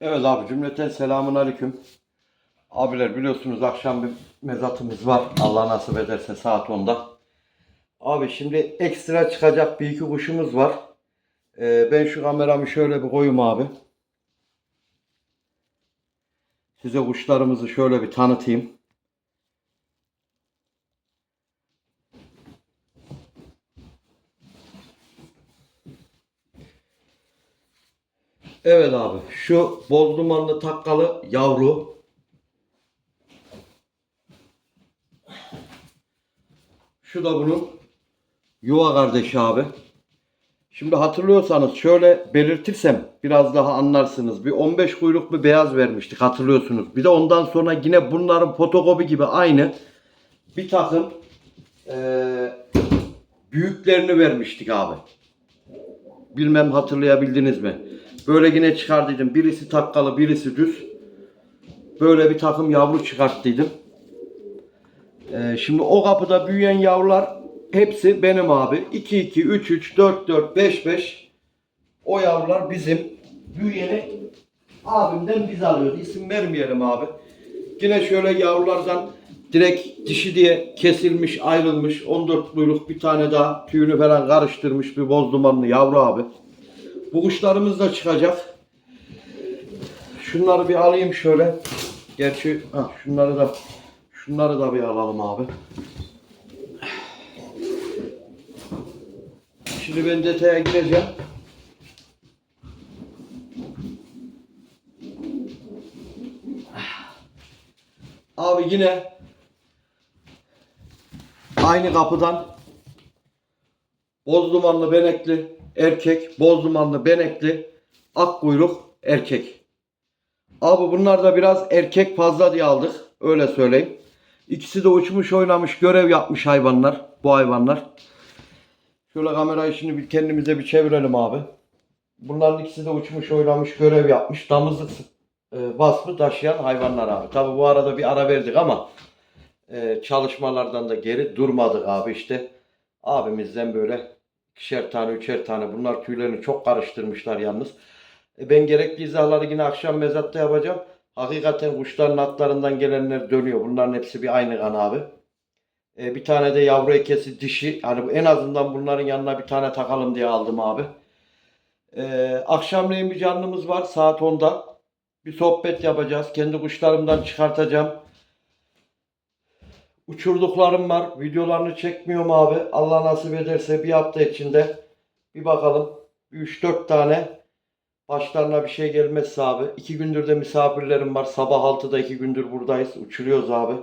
Evet abi cümleten selamun aleyküm. Abiler biliyorsunuz akşam bir mezatımız var. Allah nasip ederse saat 10'da. Abi şimdi ekstra çıkacak bir iki kuşumuz var. Ee, ben şu kameramı şöyle bir koyayım abi. Size kuşlarımızı şöyle bir tanıtayım. Evet abi şu boz dumanlı takkalı yavru. Şu da bunun yuva kardeşi abi. Şimdi hatırlıyorsanız şöyle belirtirsem biraz daha anlarsınız. Bir 15 kuyruk bir beyaz vermiştik hatırlıyorsunuz. Bir de ondan sonra yine bunların fotokopi gibi aynı bir takım eee, büyüklerini vermiştik abi. Bilmem hatırlayabildiniz mi? Böyle yine çıkardıydım. Birisi takkalı, birisi düz. Böyle bir takım yavru çıkarttıydım. Ee, şimdi o kapıda büyüyen yavrular hepsi benim abi. 2 2 3 3 4 4 5 5 o yavrular bizim. Büyüyeni abimden biz alıyoruz. İsim vermeyelim abi. Yine şöyle yavrulardan direkt dişi diye kesilmiş, ayrılmış 14 kuyruk bir tane daha tüyünü falan karıştırmış bir boz dumanlı yavru abi. Bu kuşlarımız da çıkacak. Şunları bir alayım şöyle. Gerçi ha, şunları da şunları da bir alalım abi. Şimdi ben detaya gireceğim. Abi yine aynı kapıdan boz dumanlı benekli erkek, boz dumanlı benekli ak kuyruk erkek. Abi bunlar da biraz erkek fazla diye aldık. Öyle söyleyeyim. İkisi de uçmuş oynamış görev yapmış hayvanlar. Bu hayvanlar. Şöyle kamerayı şimdi bir kendimize bir çevirelim abi. Bunların ikisi de uçmuş oynamış görev yapmış. Damızlık e, vasfı taşıyan hayvanlar abi. Tabi bu arada bir ara verdik ama e, çalışmalardan da geri durmadık abi işte. Abimizden böyle ikişer tane, üçer tane. Bunlar tüylerini çok karıştırmışlar yalnız. E, ben gerekli izahları yine akşam mezatta yapacağım. Hakikaten kuşların atlarından gelenler dönüyor. Bunların hepsi bir aynı kan abi. E, bir tane de yavru ekesi dişi. Bu- en azından bunların yanına bir tane takalım diye aldım abi. E, akşamleyin bir canlımız var saat 10'da. Bir sohbet yapacağız. Kendi kuşlarımdan çıkartacağım. Uçurduklarım var. Videolarını çekmiyorum abi. Allah nasip ederse bir hafta içinde bir bakalım. 3-4 tane başlarına bir şey gelmezse abi. 2 gündür de misafirlerim var. Sabah 6'da 2 gündür buradayız. Uçuruyoruz abi.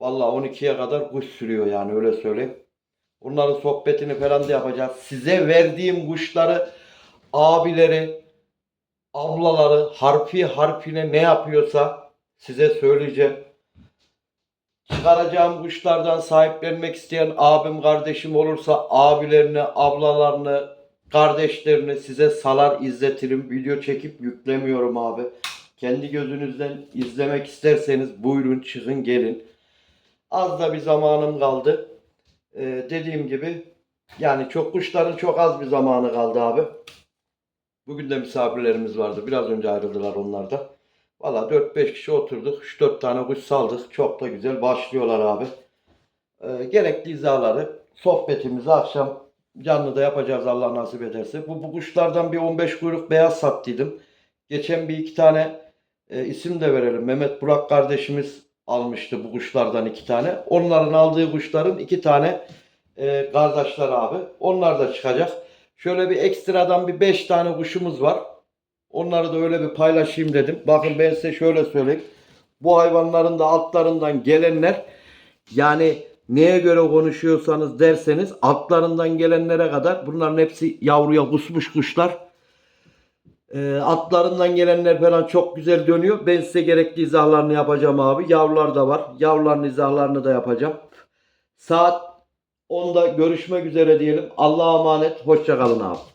Vallahi 12'ye kadar kuş sürüyor yani öyle söyleyeyim. Onların sohbetini falan da yapacağız. Size verdiğim kuşları abileri, ablaları harfi harfine ne yapıyorsa size söyleyeceğim. Çıkaracağım kuşlardan sahiplenmek isteyen abim kardeşim olursa abilerini, ablalarını, kardeşlerini size salar izletirim. Video çekip yüklemiyorum abi. Kendi gözünüzden izlemek isterseniz buyurun çıkın gelin. Az da bir zamanım kaldı. Ee, dediğim gibi yani çok kuşların çok az bir zamanı kaldı abi. Bugün de misafirlerimiz vardı. Biraz önce ayrıldılar onlar da. Valla 4-5 kişi oturduk. 3-4 tane kuş saldık. Çok da güzel başlıyorlar abi. Ee, gerekli izaları sohbetimizi akşam canlı da yapacağız Allah nasip ederse. Bu, bu kuşlardan bir 15 kuyruk beyaz sattıydım. Geçen bir iki tane e, isim de verelim. Mehmet Burak kardeşimiz almıştı bu kuşlardan iki tane. Onların aldığı kuşların iki tane e, kardeşler abi. Onlar da çıkacak. Şöyle bir ekstradan bir 5 tane kuşumuz var. Onları da öyle bir paylaşayım dedim. Bakın ben size şöyle söyleyeyim. Bu hayvanların da altlarından gelenler yani neye göre konuşuyorsanız derseniz altlarından gelenlere kadar bunların hepsi yavruya kusmuş kuşlar. Ee, atlarından gelenler falan çok güzel dönüyor. Ben size gerekli izahlarını yapacağım abi. Yavrular da var. Yavruların izahlarını da yapacağım. Saat 10'da görüşmek üzere diyelim. Allah'a emanet. Hoşçakalın abi.